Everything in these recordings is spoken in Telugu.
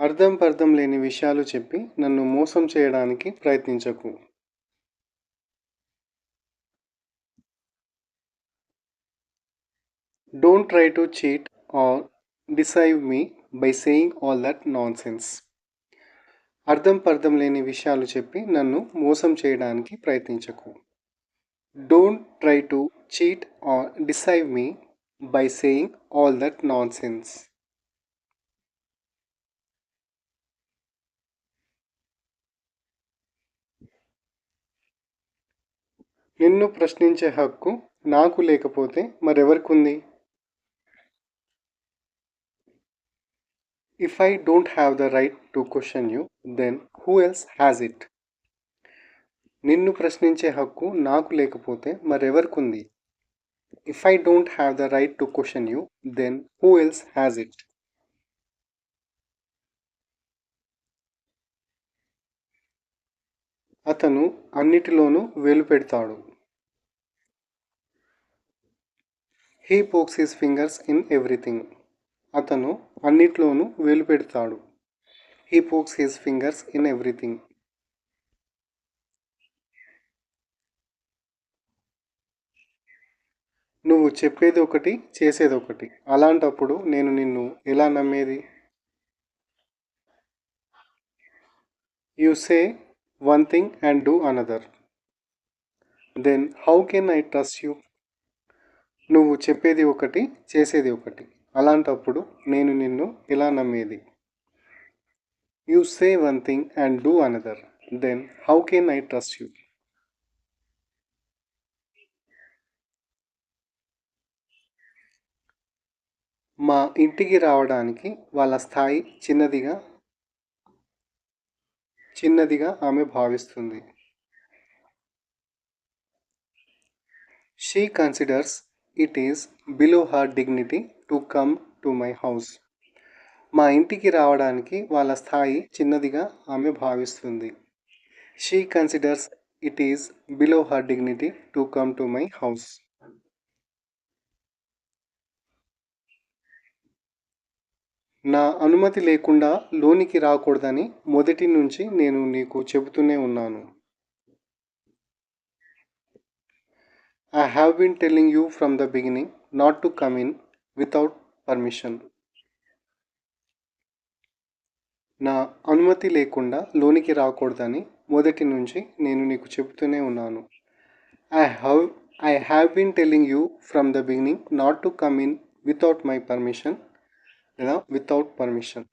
అర్థం పర్థం లేని విషయాలు చెప్పి నన్ను మోసం చేయడానికి ప్రయత్నించకు. Don't try to cheat or deceive me by saying all that nonsense అర్థం పర్థం లేని విషయాలు చెప్పి నన్ను మోసం చేయడానికి ప్రయత్నించకు. Don't try to cheat or deceive me by saying all that nonsense నిన్ను ప్రశ్నించే హక్కు నాకు లేకపోతే మరెవరికుంది? If I don't have the right to question you then who else has it నిన్ను ప్రశ్నించే హక్కు నాకు లేకపోతే మరెవరికి ఉంది if I don't have the right to question you then who else has it అతను అన్నిటిలోనూ వేలు పెడతాడు. He pokes his fingers in everything అతను అన్నిట్లోనూ వేలు పెడతాడు. He pokes his fingers in everything నువ్వు చెప్పేది ఒకటి చేసేది ఒకటి. అలాంటప్పుడు నేను నిన్ను ఎలా నమ్మేది? You say one thing and do another then how can I trust you నువ్వు చెప్పేది ఒకటి చేసేది ఒకటి. అలాంటప్పుడు నేను నిన్ను ఇలా నమ్మేది. You say one thing and do another then how can I trust you మా ఇంటికి రావడానికి వాళ్ళ స్థాయి చిన్నదిగా చిన్నదిగా ఆమె భావిస్తుంది. She considers it is below her dignity to come to my house మా ఇంటికి రావడానికి వాళ్ళ స్థాయి చిన్నదిగా ఆమె భావిస్తుంది. She considers it is below her dignity to come to my house నా అనుమతి లేకుండా లోనికి రాకూడదని మొదటి నుంచి నేను నీకు చెబుతూనే ఉన్నాను. I have been telling you from the beginning not to come in without permission నా అనుమతి లేకుండా లోనికి రాకూడదని మొదటి నుంచి నేను నీకు చెబుతూనే ఉన్నాను. I have I have been telling you from the beginning not to come in without my permission లేదా వితౌట్ పర్మిషన్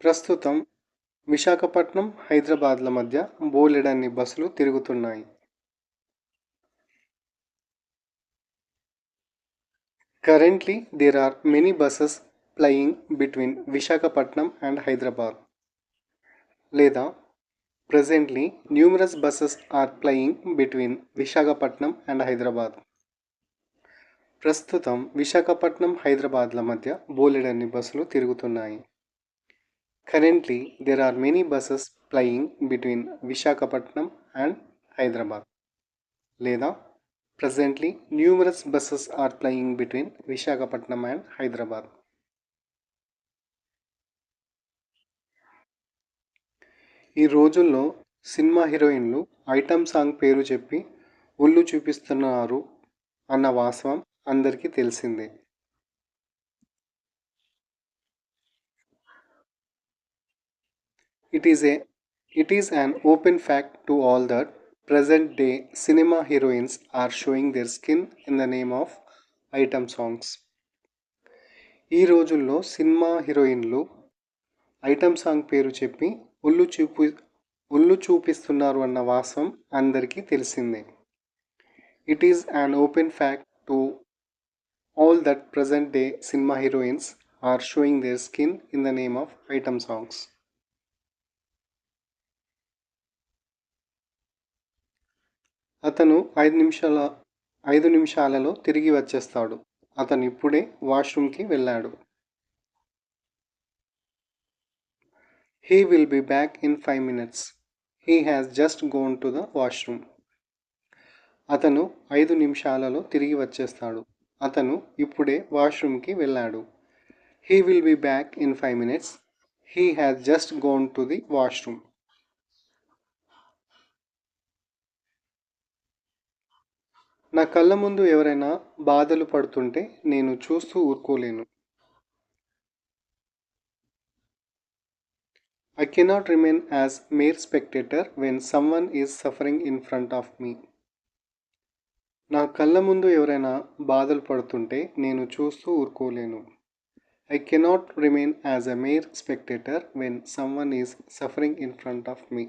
ప్రస్తుతం విశాఖపట్నం హైదరాబాద్ల మధ్య బోలెడన్ని బస్సులు తిరుగుతున్నాయి. Currently there are many buses flying between Visakhapatnam and Hyderabad లేదా presently numerous buses are flying between Visakhapatnam and Hyderabad ప్రస్తుతం విశాఖపట్నం హైదరాబాద్ల మధ్య బోలెడన్ని బస్సులు తిరుగుతున్నాయి. Currently there are many buses plying between Visakhapatnam and Hyderabad లేదా presently numerous buses are plying between Visakhapatnam and Hyderabad ఈ రోజుల్లో సినిమా హీరోయిన్లు ఐటమ్ సాంగ్ పేరు చెప్పి ఒళ్ళు చూపిస్తున్నారు అన్న వాస్తవం అందరికీ తెలిసిందే. It is a it is an open fact to all that present day cinema heroines are showing their skin in the name of item songs ఈ రోజుల్లో సినిమా హీరోయిన్లు ఐటమ్ సాంగ్ పేరు చెప్పి ఒళ్ళు చూపి ఒళ్ళు చూపిస్తున్నారు అన్న వాస్తవం అందరికీ తెలిసిందే. It is an open fact to all that present day cinema heroines are showing their skin in the name of item songs అతను ఐదు నిమిషాల ఐదు నిమిషాలలో తిరిగి వచ్చేస్తాడు. అతను ఇప్పుడే వాష్రూమ్కి వెళ్ళాడు. He will be back in five minutes he has just gone to the washroom అతను ఐదు నిమిషాలలో తిరిగి వచ్చేస్తాడు. అతను ఇప్పుడే వాష్రూమ్కి వెళ్ళాడు. He will be back in five minutes he has just gone to the washroom నా కళ్ళ ముందు ఎవరైనా బాధలు పడుతుంటే నేను చూస్తూ ఊరుకోలేను. I cannot remain as mere spectator when someone is suffering in front of me నా కళ్ళ ముందు ఎవరైనా బాధలు పడుతుంటే నేను చూస్తూ ఊరుకోలేను. I cannot remain as a mere spectator when someone is suffering in front of me